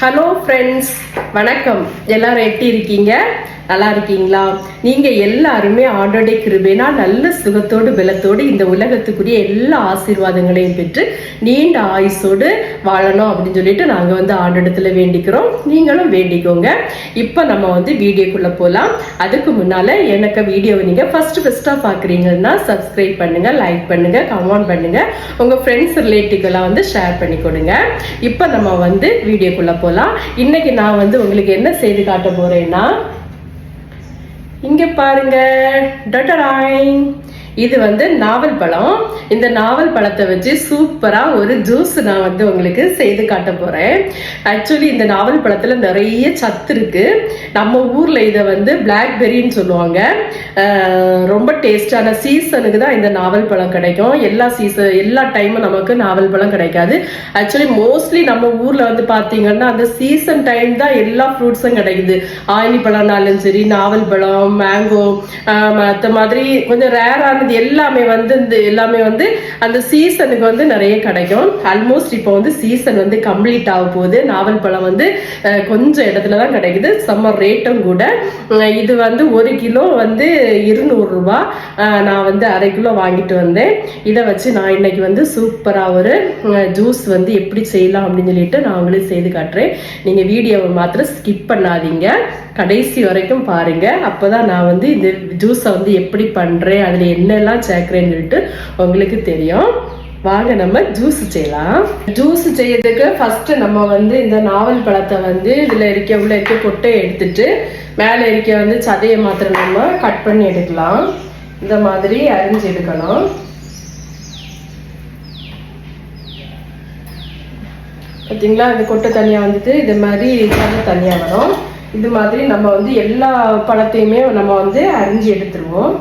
Hello friends வணக்கம். எல்லாரும் எப்படி இருக்கீங்க? நல்லா இருக்கீங்களா? நீங்க எல்லாருமே ஆண்டோடைய கிருபேனா நல்ல சுகத்தோடு பலத்தோடு இந்த உலகத்துக்குரிய எல்லா ஆசீர்வாதங்களையும் பெற்று நீண்ட ஆயுசோடு வாழணும் அப்படின்னு சொல்லிட்டு நாங்க வந்து ஆண்டோடத்துல வேண்டிக்கிறோம். நீங்களும் வேண்டிக்கோங்க. இப்போ நம்ம வந்து வீடியோக்குள்ள போலாம். அதுக்கு முன்னால எனக்கு வீடியோவை நீங்க ஃபர்ஸ்ட் ஃபர்ஸ்டா பாக்குறீங்கன்னா சப்ஸ்கிரைப் பண்ணுங்க லைக் பண்ணுங்க கமெண்ட் பண்ணுங்க. உங்க ஃப்ரெண்ட்ஸ் ரிலேட்டிவ்லாம் வந்து ஷேர் பண்ணி கொடுங்க. இப்போ நம்ம வந்து வீடியோக்குள்ள போலாம். இன்னைக்கு நான் வந்து உங்களுக்கு என்ன செய்து காட்ட போறேன்னா இங்க பாருங்க. டட்டராய் இது வந்து நாவல் பழம். இந்த நாவல் பழத்தை வச்சு சூப்பரா ஒரு ஜூஸ் நான் வந்து உங்களுக்கு செய்து காட்ட போறேன். ஆக்சுவலி இந்த நாவல் பழத்துல நிறைய சத்து இருக்கு. நம்ம ஊர்ல இதை வந்து பிளாக்பெரின்னு சொல்லுவாங்க. ரொம்ப டேஸ்டான சீசனுக்கு தான் இந்த நாவல் பழம் கிடைக்கும். எல்லா சீசன் எல்லா டைமும் நமக்கு நாவல் பழம் கிடைக்காது. ஆக்சுவலி மோஸ்ட்லி நம்ம ஊர்ல வந்து பாத்தீங்கன்னா அந்த சீசன் டைம் தான் எல்லா ஃப்ரூட்ஸும் கிடைக்குது. ஆயினி பழம்னாலும் சரி நாவல் பழம் மேங்கோ மற்ற மாதிரி கொஞ்சம் அது எல்லாமே வந்து இந்த எல்லாமே வந்து அந்த சீசனுக்கு வந்து நிறைய கிடைக்கும். ஆல்மோஸ்ட் இப்போ வந்து சீசன் வந்து கம்ப்ளீட் ஆக போகுது. நாவல் பழம் வந்து கொஞ்சம் இடத்துல தான் கிடைக்குது. செம்ம ரேட்டும் கூட. இது வந்து ஒரு கிலோ வந்து இருநூறுரூவா நான் வந்து அரை கிலோ வாங்கிட்டு வந்தேன். இதை வச்சு நான் இன்னைக்கு வந்து சூப்பராக ஒரு ஜூஸ் வந்து எப்படி செய்யலாம் அப்படின்னு சொல்லிட்டு நான் உங்களுக்கு செய்து காட்டுறேன். நீங்கள் வீடியோவை மாத்திரம் ஸ்கிப் பண்ணாதீங்க. கடைசி வரைக்கும் பாருங்க. அப்பதான் நான் வந்து இந்த ஜூஸை வந்து எப்படி பண்றேன் அதுல என்னெல்லாம் சேர்க்கிறேன்னு சொல்லிட்டு உங்களுக்கு தெரியும். வாங்க நம்ம ஜூஸ் செய்யலாம். ஜூஸ் செய்யறதுக்கு ஃபர்ஸ்ட் நம்ம வந்து இந்த நாவல் பழத்தை வந்து இதுல இருக்க உள்ள இருக்க கொட்டையை எடுத்துட்டு மேலே இருக்க வந்து சதையை மாத்திரம் நம்ம கட் பண்ணி எடுக்கலாம். இந்த மாதிரி அரிஞ்சு எடுக்கணும். பார்த்தீங்களா இந்த கொட்டை தனியாக வந்துட்டு இது மாதிரி சதை தனியாக வரும். இது மாதிரி நம்ம வந்து எல்லா பழத்தையுமே நம்ம வந்து அரிஞ்சு எடுத்துருவோம்.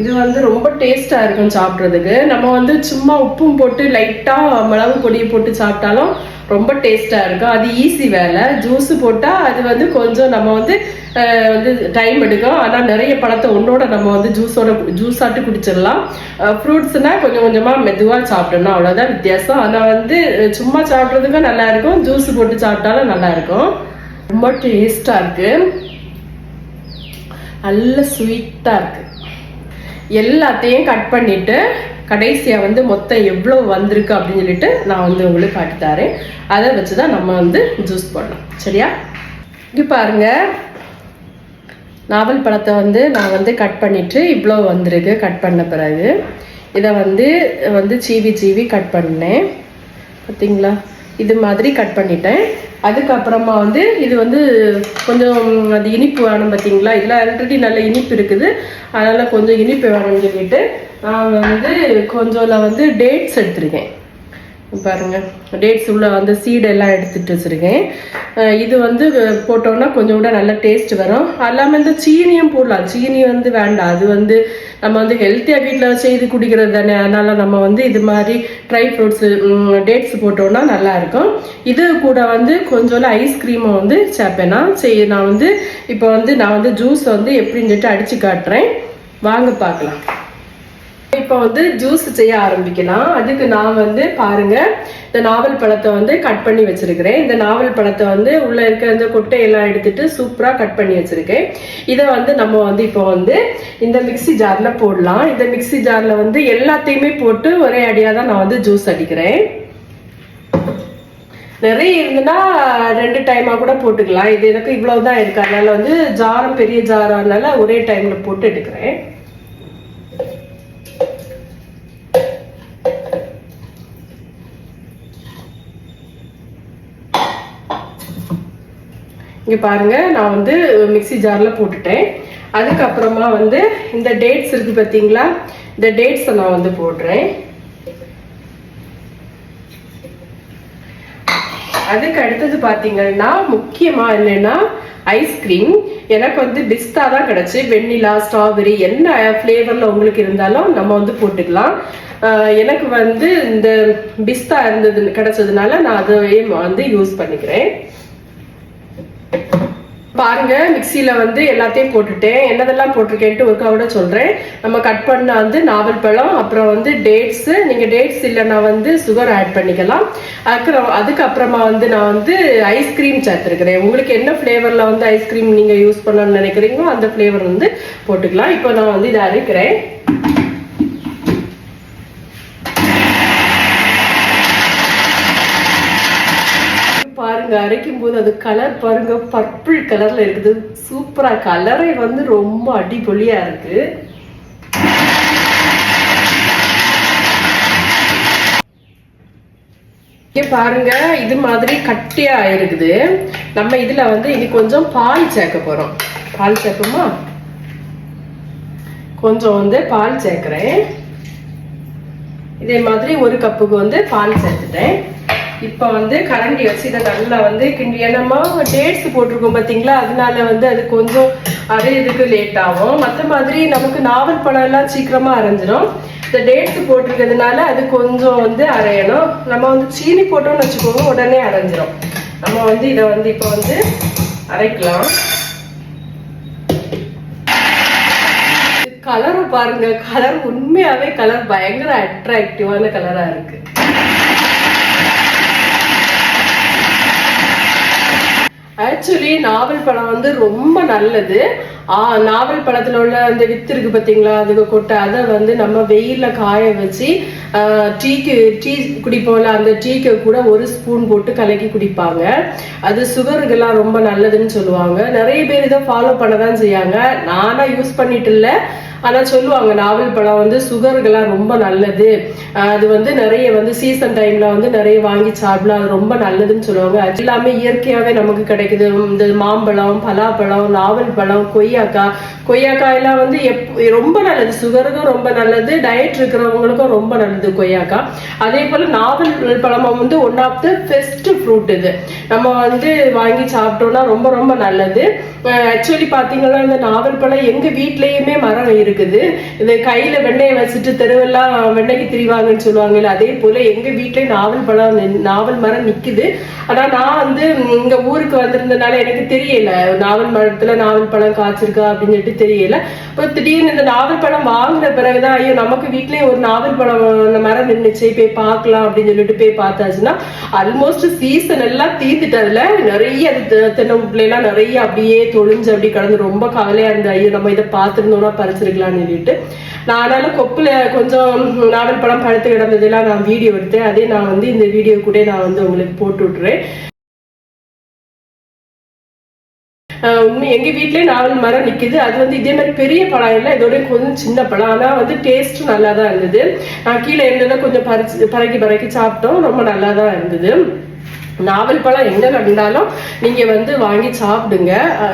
இது வந்து ரொம்ப டேஸ்ட்டாக இருக்கும் சாப்பிட்றதுக்கு. நம்ம வந்து சும்மா உப்பும் போட்டு லைட்டாக மிளகு பொடியை போட்டு சாப்பிட்டாலும் ரொம்ப டேஸ்ட்டாக இருக்கும். அது ஈஸி வேலை. ஜூஸ் போட்டால் அது வந்து கொஞ்சம் நம்ம வந்து வந்து டைம் எடுக்கும். ஆனால் நிறைய பழத்தை ஒன்றோட நம்ம வந்து ஜூஸோட ஜூஸ் ஆட்டு குடிச்சிடலாம். ஃப்ரூட்ஸ்னால் கொஞ்சம் கொஞ்சமாக மெதுவாக சாப்பிடணும். அவ்வளோதான் வித்தியாசம். ஆனால் வந்து சும்மா சாப்பிட்றதுக்கும் நல்லாயிருக்கும் ஜூஸ் போட்டு சாப்பிட்டாலும் நல்லாயிருக்கும் ரொம்ப டேஸ்டா இருக்கு. நல்ல ஸ்வீட்டா இருக்கு. எல்லாத்தையும் கட் பண்ணிட்டு கடைசியா வந்து மொத்தம் எவ்வளவு வந்திருக்கு அப்படின்னு சொல்லிட்டு நான் வந்து உங்களுக்கு காட்டி தரேன். அதை வச்சுதான் நம்ம வந்து ஜூஸ் போடலாம் சரியா? இங்கே பாருங்க. நாவல் பழத்தை வந்து நான் வந்து கட் பண்ணிட்டு இவ்வளோ வந்திருக்கு கட் பண்ண பிறகு. இதை வந்து வந்து சீவி சீவி கட் பண்ணேன். பார்த்தீங்களா? இது மாதிரி கட் பண்ணிட்டேன். அதுக்கப்புறமா வந்து இது வந்து கொஞ்சம் அது இனிப்பு வேணும் பார்த்தீங்களா இதில் ஆல்ரெடி நல்ல இனிப்பு இருக்குது. அதனால் கொஞ்சம் இனிப்பு வேணும்னு சொல்லிட்டு நான் வந்து கொஞ்சம்ல வந்து டேட்ஸ் எடுத்திருக்கேன். பாருங்க. டேட்ஸ் உள்ள அந்த சீடெல்லாம் எடுத்துகிட்டு எடுத்துட்டு இது வந்து போட்டோம்னா கொஞ்சம் கூட நல்ல டேஸ்ட் வரும். அல்லாமல் இந்த சீனியும் போடலாம். சீனி வந்து வேண்டாம். அது வந்து நம்ம வந்து ஹெல்த்தியாக வீட்டில் செய்து குடிக்கிறது தானே. அதனால நம்ம வந்து இது மாதிரி ட்ரை ஃப்ரூட்ஸ் டேட்ஸ் போட்டோம்னா நல்லா இருக்கும். இது கூட வந்து கொஞ்சோண்டு ஐஸ்கிரீமை வந்து சேர்ப்பேன். நான் நான் வந்து இப்போ வந்து நான் வந்து ஜூஸ் வந்து எப்படின்னு சொல்லிட்டு அடிச்சு காட்டுறேன். வாங்க பார்க்கலாம். இப்போ வந்து ஜூஸ் செய்ய ஆரம்பிக்கலாம். அதுக்கு நான் வந்து பாருங்க இந்த நாவல் பழத்தை வந்து கட் பண்ணி வச்சிருக்கிறேன். இந்த நாவல் பழத்தை வந்து உள்ள இருக்க இந்த கொட்டையெல்லாம் எடுத்துட்டு சூப்பரா கட் பண்ணி வச்சிருக்கேன். இதை வந்து நம்ம வந்து இப்போ வந்து இந்த மிக்ஸி ஜார்ல போடலாம். இந்த மிக்ஸி ஜார்ல வந்து எல்லாத்தையுமே போட்டு ஒரே அடியா தான் நான் வந்து ஜூஸ் அடிக்கிறேன். நிறைய இருந்ததுன்னா ரெண்டு டைமா கூட போட்டுக்கலாம். இது எனக்கு இவ்வளவுதான் இருக்கு. அதனால வந்து ஜாரம் பெரிய ஜாரம் ஒரே டைம்ல போட்டு எடுக்கிறேன். இங்கே பாருங்க நான் வந்து மிக்ஸி ஜாரில் போட்டுட்டேன். அதுக்கப்புறமா வந்து இந்த டேட்ஸ் இருக்கு பார்த்தீங்களா இந்த டேட்ஸை நான் வந்து போடுறேன். அதுக்கு அடுத்தது பார்த்தீங்கன்னா முக்கியமா என்னன்னா ஐஸ்கிரீம் எனக்கு வந்து பிஸ்தா தான் கிடச்சி. வெண்ணிலா ஸ்ட்ராபெரி என்ன ஃப்ளேவரில் உங்களுக்கு இருந்தாலும் நம்ம வந்து போட்டுக்கலாம். எனக்கு வந்து இந்த பிஸ்தா இருந்தது கிடைச்சதுனால நான் அதையே வந்து யூஸ் பண்ணிக்கிறேன். பாருங்க மிக்சியில வந்து எல்லாத்தையும் போட்டுட்டேன். என்னதெல்லாம் போட்டிருக்கேன்ட்டு ஒருக்கா கூட சொல்றேன். நம்ம கட் பண்ண வந்து நாவல் பழம் அப்புறம் வந்து டேட்ஸ் நீங்க டேட்ஸ் இல்லைன்னா வந்து சுகர் ஆட் பண்ணிக்கலாம். அப்புறம் அதுக்கப்புறமா வந்து நான் வந்து ஐஸ்கிரீம் சேர்த்துருக்கிறேன். உங்களுக்கு என்ன ஃப்ளேவரில் வந்து ஐஸ்கிரீம் நீங்க யூஸ் பண்ணணும்னு நினைக்கிறீங்களோ அந்த ஃப்ளேவர் வந்து போட்டுக்கலாம். இப்போ நான் வந்து இதை அரைக்கிறேன் பாருங்க அரைக்கும் போது அது கலர் பாருங்க பர்பிள் கலர்ல இருக்குது. சூப்பரா கலரே வந்து ரொம்ப அடிபொலியா இருக்கு. இங்கே பாருங்க இது மாதிரி கட்டியா இருக்குது. நம்ம இதுல வந்து இனி கொஞ்சம் பால் சேர்க்க போறோம். பால் சேர்ப்போமா? கொஞ்சம் வந்து பால் சேர்க்கிறேன். இதே மாதிரி ஒரு கப்புக்கு வந்து பால் சேர்த்துட்டேன். இப்போ வந்து கரண்டி வச்சு இதை நல்லா வந்து கிண்டி ஏன்னா டேட்ஸ் போட்டிருக்கோம் பார்த்தீங்களா அதனால வந்து அது கொஞ்சம் அரையிறதுக்கு லேட் ஆகும். மற்ற மாதிரி நமக்கு நாவல் பழம் எல்லாம் சீக்கிரமா அரைஞ்சிரும். இந்த டேட்ஸ் போட்டிருக்கிறதுனால அது கொஞ்சம் வந்து அரையணும். நம்ம வந்து சீனி போட்டோம்னு வச்சுக்கோங்க உடனே அரைஞ்சிரும். நம்ம வந்து இதை வந்து இப்போ வந்து அரைக்கலாம். கலரும் பாருங்க. கலர் உண்மையாவே கலர் பயங்கர அட்ராக்டிவான கலரா இருக்கு. ஆக்சுவலி நாவல் பழம் வந்து ரொம்ப நல்லது. ஆ நாவல் பழத்தில் உள்ள அந்த வித்து இருக்கு பாத்தீங்களா? அதுக்கு கொட்டை அதை வந்து நம்ம வெயிலில் காய வச்சு டீக்கு டீ குடிப்போம்ல அந்த டீக்கு கூட ஒரு ஸ்பூன் போட்டு கலக்கி குடிப்பாங்க. அது சுகருக்கெல்லாம் ரொம்ப நல்லதுன்னு சொல்லுவாங்க. நிறைய பேர் இதை ஃபாலோ பண்ண தான் செய்யாங்க நானா யூஸ் பண்ணிட்டு இல்லை. ஆனால் சொல்லுவாங்க நாவல் பழம் வந்து சுகருக்கெல்லாம் ரொம்ப நல்லது. அது வந்து நிறைய வந்து சீசன் டைம்ல வந்து நிறைய வாங்கி சாப்பிடலாம். அது ரொம்ப நல்லதுன்னு சொல்லுவாங்க. அது எல்லாமே இயற்கையாகவே நமக்கு கிடைக்குது. இந்த மாம்பழம் பலாப்பழம் நாவல் பழம் கொய்யாக்காய். கொய்யாக்காய் எல்லாம் வந்து எப் ரொம்ப நல்லது. சுகருக்கும் ரொம்ப நல்லது. டயட் இருக்கிறவங்களுக்கும் ரொம்ப நல்லது. கொய்யாக்காய் அதே போல நாவல் பழமும் வந்து one of the best fruit இது. நம்ம வந்து வாங்கி சாப்பிட்டோம்னா ரொம்ப ரொம்ப நல்லது. ஆக்சுவலி பாத்தீங்கன்னா இந்த நாவல் பழம் எங்க வீட்லயுமே மரம் இருக்குது. இது கையில வெண்ணெயை வச்சுட்டு தெருவெல்லாம் வெண்ணெய்க்கு திரிவாங்கன்னு சொல்லுவாங்கல்ல அதே போல எங்க வீட்லயும் நாவல் பழம் நாவல் மரம் நிக்குது. ஆனா நான் வந்து ம், இங்க ஊருக்கு வந்திருந்தனால எனக்கு தெரியல நாவல் மரத்துல நாவல் பழம் காய்ச்சிருக்கா அப்படின்னு சொல்லிட்டு தெரியல. இப்போ திடீர்னு இந்த நாவல் பழம் வாங்கின பிறகுதான் ஐயோ நமக்கு வீட்லயே ஒரு நாவல் பழம் அந்த மரம் நின்றுச்சு போய் பார்க்கலாம் அப்படின்னு சொல்லிட்டு போய் பார்த்தாச்சுன்னா ஆல்மோஸ்ட் சீசன் எல்லாம் தீர்த்துட்டு அதுல நிறைய அது எல்லாம் நிறைய அப்படியே தொழிஞ்சு அப்படி கடந்து ரொம்ப கவலையா இருந்த ஐயோ நம்ம இதை பார்த்துருந்தோம்னா பறிச்சிருக்கலாம்னு சொல்லிட்டு. நான் அதனால கொப்புல கொஞ்சம் நாவல் பழம் படுத்து கிடந்ததெல்லாம் நான் வீடியோ எடுத்தேன். அதே நான் வந்து இந்த வீடியோ கூட நான் வந்து உங்களுக்கு போட்டு விட்டுறேன். உண்மை எங்க வீட்லயே நாவல் மரம் நிக்குது. அது வந்து இதே மாதிரி பெரிய பழம் இல்லை இதோட கொஞ்சம் சின்ன பழம். ஆனா வந்து டேஸ்ட் நல்லா தான் இருந்தது. நான் கீழே இருந்ததை கொஞ்சம் பறிச்சு பறக்கி பறக்கி சாப்பிட்டோம். ரொம்ப நல்லா தான் இருந்தது. நாவல் பழம் எங்க கண்டாலும் நீங்க வந்து வாங்கி சாப்பிடுங்க.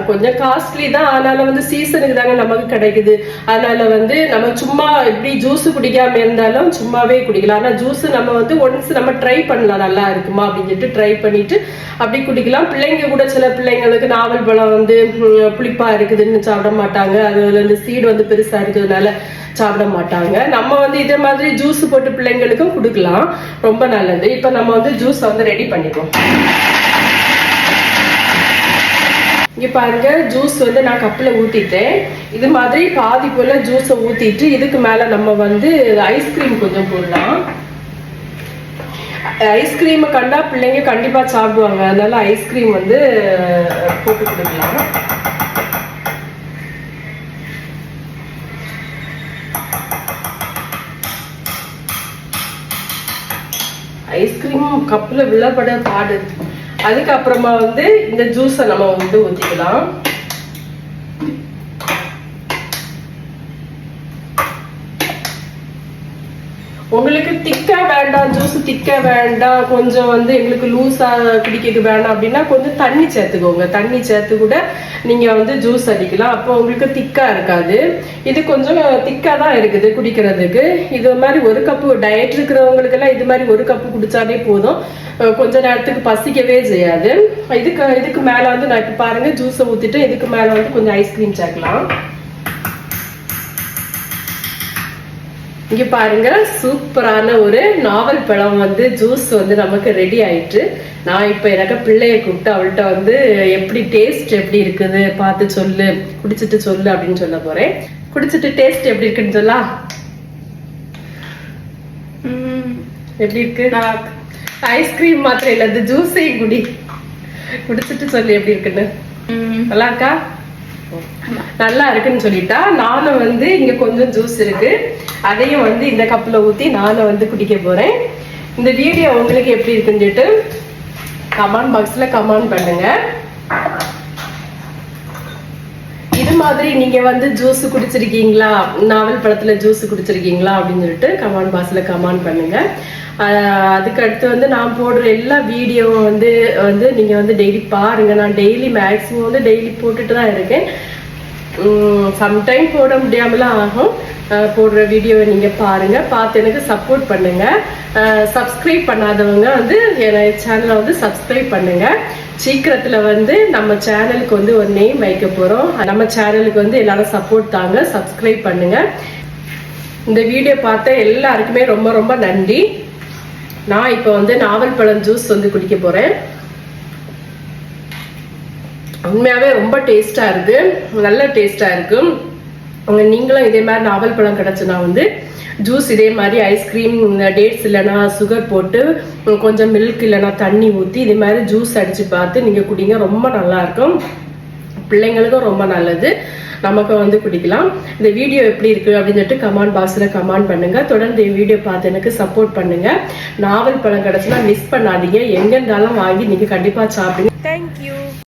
கொஞ்சம் காஸ்ட்லி தான். ஆனாலும் வந்து சீசனுக்கு தாங்க நமக்கு கிடைக்குது. அதனால வந்து நம்ம சும்மா இப்படி ஜூஸ் குடிக்காம இருந்தாலும் சும்மாவே குடிக்கலாம். ஆனா ஜூஸ் நம்ம வந்து ஒன்ஸ் நம்ம ட்ரை பண்ணலாம். நல்லா இருக்குமா அப்படின்னு சொல்லிட்டு ட்ரை பண்ணிட்டு அப்படி குடிக்கலாம். பிள்ளைங்க கூட சில பிள்ளைங்களுக்கு நாவல் பழம் வந்து புளிப்பாக புளிப்பா இருக்குதுன்னு சாப்பிட மாட்டாங்க. அதுல இந்த சீடு வந்து பெருசா இருக்கிறதுனால சாப்பிட மாட்டாங்க நம்ம வந்து இதே மாதிரி ஜூஸ் போட்டு பிள்ளைங்களுக்கும் கொடுக்கலாம். ரொம்ப நல்லது. இப்போ நம்ம வந்து ஜூஸ் வந்து ரெடி பண்ணிப்போம். இங்க பாருங்க ஜூஸ் வந்து நான் கப்பில் ஊத்திட்டேன். இது மாதிரி பாதி போல ஜூஸை ஊத்திட்டு இதுக்கு மேல நம்ம வந்து ஐஸ்கிரீம் கொஞ்சம் போடலாம். ஐஸ்கிரீமை கண்டா பிள்ளைங்க கண்டிப்பா சாப்பிடுவாங்க. அதனால ஐஸ்கிரீம் வந்து போட்டு கொடுக்கலாம். ஐஸ்கிரீமும் கப்பில் விழப்பட பாடு. அதுக்கப்புறமா வந்து இந்த ஜூஸை நம்ம வந்து ஊற்றிக்கலாம் உங்களுக்கு திக்கா வேண்டாம் ஜூஸ் திக்கா வேண்டாம் கொஞ்சம் வந்து எங்களுக்கு லூஸா குடிக்கிறது வேண்டாம் அப்படின்னா கொஞ்சம் தண்ணி சேர்த்துக்கோங்க. தண்ணி சேர்த்து கூட நீங்க வந்து ஜூஸ் அடிக்கலாம். அப்போ உங்களுக்கு திக்கா இருக்காது. இது கொஞ்சம் திக்கா தான் இருக்குது குடிக்கிறதுக்கு. இது மாதிரி ஒரு கப்பு டயட் இருக்கிறவங்களுக்கு எல்லாம் இது மாதிரி ஒரு கப்பு குடிச்சாலே போதும். கொஞ்ச நேரத்துக்கு பசிக்கவே செய்யாது. இதுக்கு இதுக்கு மேல வந்து நான் இப்ப பாருங்க ஜூஸை ஊத்திட்டு இதுக்கு மேல வந்து கொஞ்சம் ஐஸ்கிரீம் சேர்க்கலாம். இங்க பாருங்க சூப்பரான ஒரு நாவல் பழம் வந்து ஜூஸ் வந்து நமக்கு ரெடி ஆயிட்டு. நான் இப்ப எனக்கு பிள்ளைய கூப்பிட்டு அவள்கிட்ட வந்து எப்படி டேஸ்ட் எப்படி இருக்குது? பார்த்து சொல்லு. குடிச்சிட்டு சொல்லு அப்படின்னு சொல்ல போறேன். குடிச்சிட்டு டேஸ்ட் எப்படி இருக்குன்னு சொல்லா? எப்படி இருக்கு? ஐஸ்கிரீம் மாத்திரம் இல்ல இந்த ஜூஸையும் குடி. குடிச்சிட்டு சொல்லு எப்படி இருக்குன்னு. நல்லா இருக்கா நல்லா இருக்குன்னு சொல்லிட்டா. நானும் வந்து இங்க கொஞ்சம் ஜூஸ் இருக்கு. அதையும் வந்து இந்த கப்ல ஊத்தி நானும் வந்து குடிக்க போறேன். இந்த வீடியோ உங்களுக்கு எப்படி இருக்குன்னு சொல்லிட்டு கமெண்ட் பாக்ஸ்ல கமெண்ட் பண்ணுங்க. இது மாதிரி நீங்க வந்து ஜூஸ் குடிச்சிருக்கீங்களா? நாவல் பழத்துல ஜூஸ் குடிச்சிருக்கீங்களா? அப்படின்னு சொல்லிட்டு கமெண்ட் பாக்ஸ்ல கமெண்ட் பண்ணுங்க. அதுக்கு அடுத்து வந்து நான் போடுற எல்லா வீடியோவும் வந்து வந்து நீங்க வந்து டெய்லி பாருங்க. நான் டெய்லி மேக்ஸிமம் வந்து டெய்லி போட்டுட்டு தான் இருக்கேன். சம்டைம் போட முடியாமலாம் ஆகும். போடுற வீடியோவை நீங்கள் பாருங்கள் பார்த்து எனக்கு சப்போர்ட் பண்ணுங்கள் சப்ஸ்கிரைப் பண்ணாதவங்க வந்து என் சேனலை வந்து சப்ஸ்கிரைப் பண்ணுங்க. சீக்கிரத்தில் வந்து நம்ம சேனலுக்கு வந்து ஒரு நேம் வைக்க போகிறோம் நம்ம சேனலுக்கு வந்து எல்லாரும் சப்போர்ட் தாங்க. சப்ஸ்கிரைப் பண்ணுங்கள் இந்த வீடியோ பார்த்த எல்லாருக்குமே ரொம்ப ரொம்ப நன்றி. நான் இப்போ வந்து நாவல் பழம் ஜூஸ் வந்து குடிக்க போகிறேன் உண்மையாகவே ரொம்ப டேஸ்ட்டாக இருக்கு. நல்ல டேஸ்ட்டாக இருக்கு. அவங்க நீங்களும் இதே மாதிரி நாவல் பழம் கிடச்சினா வந்து ஜூஸ் இதே மாதிரி ஐஸ்கிரீம் டேட்ஸ் இல்லைன்னா சுகர் போட்டு கொஞ்சம் மில்க் இல்லைன்னா தண்ணி ஊற்றி இதே மாதிரி ஜூஸ் அடிச்சு பார்த்து நீங்கள் குடிங்க. ரொம்ப நல்லா இருக்கும். பிள்ளைங்களுக்கும் ரொம்ப நல்லது. நமக்கு வந்து குடிக்கலாம். இந்த வீடியோ எப்படி இருக்கு அப்படின்னு சொல்லிட்டு கமெண்ட் பாக்ஸில் கமெண்ட் பண்ணுங்க. தொடர்ந்து என் வீடியோ பார்த்து எனக்கு சப்போர்ட் பண்ணுங்க. நாவல் பழம் கிடைச்சுன்னா மிஸ் பண்ணாதீங்க. எங்கே இருந்தாலும் வாங்கி நீங்கள் கண்டிப்பாக சாப்பிடுங்க. தேங்க்யூ